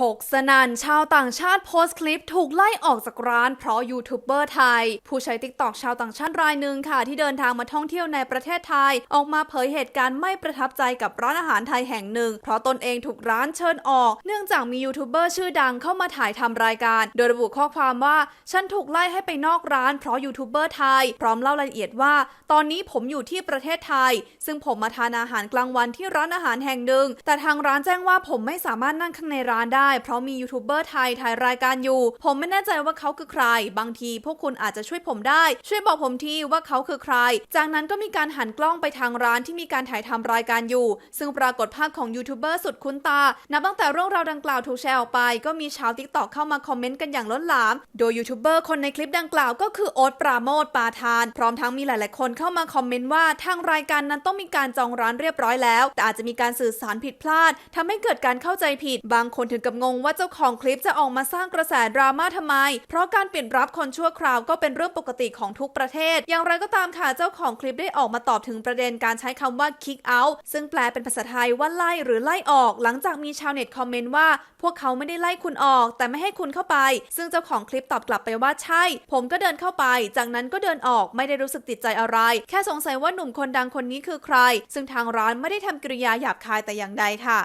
ถกสนันชาวต่างชาติโพสต์คลิปถูกไล่ออกจากร้านเพราะยูทูบเบอร์ไทย ผู้ใช้ติ๊กตอกชาวต่างชาติรายหนึ่งค่ะ ที่เดินทางมาท่องเที่ยวในประเทศไทย ออกมาเผยเหตุการณ์ไม่ประทับใจกับร้านอาหารไทยแห่งหนึ่ง เพราะตนเองถูกร้านเชิญออก เนื่องจากมียูทูบเบอร์ชื่อดังเข้ามาถ่ายทำรายการ โดยระบุข้อความว่าฉันถูกไล่ให้ไปนอกร้านเพราะยูทูบเบอร์ไทย พร้อมเล่ารายละเอียดว่า ตอนนี้ผมอยู่ที่ประเทศไทย ซึ่งผมมาทานอาหารกลางวันที่ร้านอาหารแห่งหนึ่งแต่ทางร้านแจ้งว่าผมไม่สามารถนั่งข้างในร้านได้เพราะมียูทูบเบอร์ไทยถ่ายรายการอยู่ ผมไม่แน่ใจว่าเขาคือใคร บางทีพวกคุณอาจจะช่วยผมได้ ช่วยบอกผมทีว่าเขาคือใคร จากนั้นก็มีการหันกล้องไปทางร้านที่มีการถ่ายทำรายการอยู่ ซึ่งปรากฏภาพของยูทูบเบอร์สุดคุ้นตา นับตั้งแต่เรื่องราวดังกล่าวถูกแชร์ออกไป ก็มีชาวติ๊กตอกเข้ามาคอมเมนต์กันอย่างล้นหลาม โดยยูทูบเบอร์คนในคลิปดังกล่าวก็คือโอ๊ตปราโมทปาทาน พร้อมทั้งมีหลาย ๆ คนเข้ามาคอมเมนต์ว่าทางรายการนั้นต้องมีการจองร้านเรียบร้อยแล้ว แต่อาจจะมีการสื่อสารผิดพลาดทำให้เกิดการเข้าใจผิด บางคนถึงกับงงว่าเจ้าของคลิปจะออกมาสร้างกระแสดราม่าทำไม เพราะการเปลี่ยนรับคนชั่วคราวก็เป็นเรื่องปกติของทุกประเทศ อย่างไรก็ตามค่ะเจ้าของคลิปได้ออกมาตอบถึงประเด็นการใช้คำว่า kick out ซึ่งแปลเป็นภาษาไทยว่าไล่หรือไล่ออก หลังจากมีชาวเน็ตคอมเมนต์ว่า พวกเขาไม่ได้ไล่คุณออก แต่ไม่ให้คุณเข้าไป ซึ่งเจ้าของคลิปตอบกลับไปว่าใช่ ผมก็เดินเข้าไป จากนั้นก็เดินออกไม่ได้รู้สึกติดใจอะไร แค่สงสัยว่าหนุ่มคนดังคนนี้คือใคร ซึ่งทางร้านไม่ได้ทำกริยาหยาบคายแต่อย่างใดค่ะ